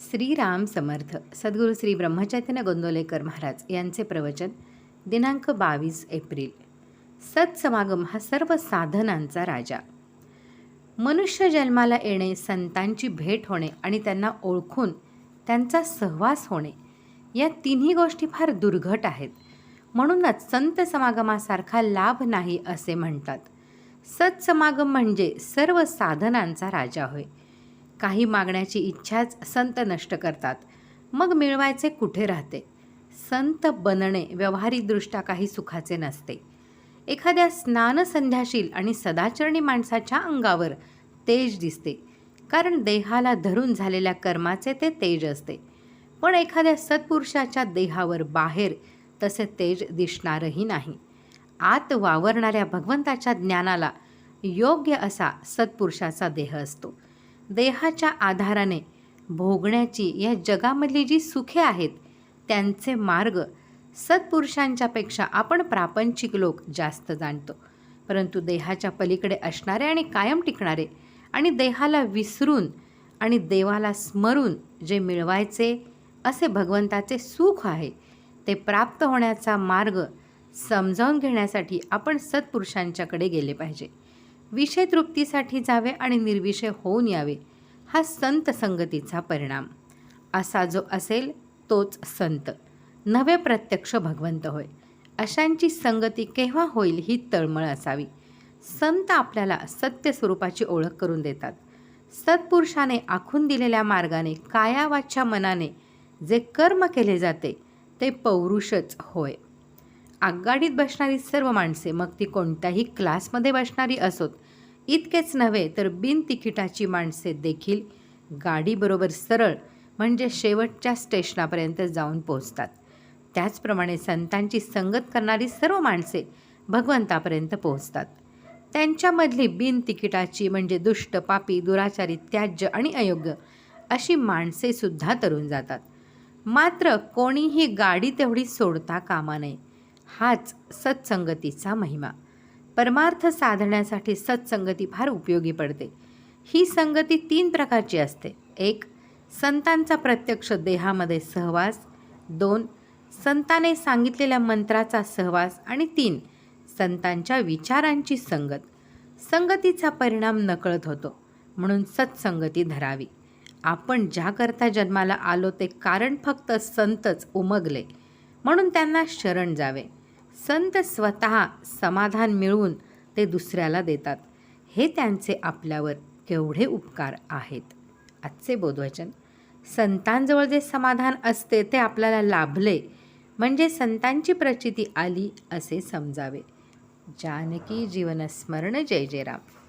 श्रीराम समर्थ सद्गुरू श्री ब्रह्मचैतन्य गोंदोलेकर महाराज यांचे प्रवचन दिनांक बावीस एप्रिल. सत्समागम हा सर्व साधनांचा राजा. मनुष्य जन्माला येणे संतांची भेट होणे आणि त्यांना ओळखून त्यांचा सहवास होणे या तिन्ही गोष्टी फार दुर्घट आहेत. म्हणूनच संत समागमासारखा लाभ नाही असे म्हणतात. सत्समागम म्हणजे सर्व साधनांचा राजा होय. काही मागण्याची इच्छाच संत नष्ट करतात. मग मिळवायचे कुठे राहते? संत बनणे व्यावहारिकदृष्ट्या काही सुखाचे नसते. एखाद्या स्नानसंध्याशील आणि सदाचरणी माणसाच्या अंगावर तेज दिसते. कारण देहाला धरून झालेल्या कर्माचे ते तेज असते. पण एखाद्या सत्पुरुषाच्या देहावर बाहेर तसे तेज दिसणारही नाही. आत वावरणाऱ्या भगवंताच्या ज्ञानाला योग्य असा सत्पुरुषाचा देह असतो. देहाच्या आधाराने भोगण्याची या जगामधली जी सुखे आहेत त्यांचे मार्ग सत्पुरुषांच्यापेक्षा आपण प्रापंचिक लोक जास्त जाणतो. परंतु देहाच्या पलीकडे असणारे आणि कायम टिकणारे आणि देहाला विसरून आणि देवाला स्मरून जे मिळवायचे असे भगवंताचे सुख आहे ते प्राप्त होण्याचा मार्ग समजावून घेण्यासाठी आपण सत्पुरुषांच्याकडे गेले पाहिजे. विषय तृप्तीसाठी जावे आणि निर्विषय होऊन यावे. हा संत संगतीचा परिणाम. असा जो असेल तोच संत. नवे प्रत्यक्ष भगवंत होय. अशांची संगती केव्हा होईल ही तळमळ असावी. संत आपल्याला सत्य स्वरूपाची ओळख करून देतात. सत्पुरुषाने आखून दिलेल्या मार्गाने कायावाच्या मनाने जे कर्म केले जाते ते पौरुषच होय. आगगाडीत बसणारी सर्व माणसे मग ती कोणत्याही क्लासमध्ये बसणारी असोत इतकेच नव्हे तर बिन तिकिटाची माणसे देखील गाडीबरोबर सरळ म्हणजे शेवटच्या स्टेशनापर्यंत जाऊन पोहोचतात. त्याचप्रमाणे संतांची संगत करणारी सर्व माणसे भगवंतापर्यंत पोहोचतात. त्यांच्यामधली बिन तिकिटाची म्हणजे दुष्ट पापी दुराचारी त्याज्य आणि अयोग्य अशी माणसेसुद्धा तरून जातात. मात्र कोणीही गाडी तेवढी सोडता कामा नये. हाच सत्संगतीचा महिमा. परमार्थ साधण्यासाठी सत्संगती फार उपयोगी पडते. ही संगती तीन प्रकारची असते. एक संतांचा प्रत्यक्ष देहामध्ये सहवास. दोन संताने सांगितलेल्या मंत्राचा सहवास. आणि तीन संतांच्या विचारांची संगत. संगतीचा परिणाम नकळत होतो. म्हणून सत्संगती धरावी. आपण ज्याकरता जन्माला आलो ते कारण फक्त संतच उमगले. म्हणून त्यांना शरण जावे. संत स्वतः समाधान मिळवून ते दुसऱ्याला देतात. हे त्यांचे आपल्यावर केवढे उपकार आहेत. आजचे बोधवचन. संतांजवळ जे समाधान असते ते आपल्याला लाभले. म्हणजे संतांची प्रचिती आली असे समजावे. जानकी जीवनस्मरण जय जय राम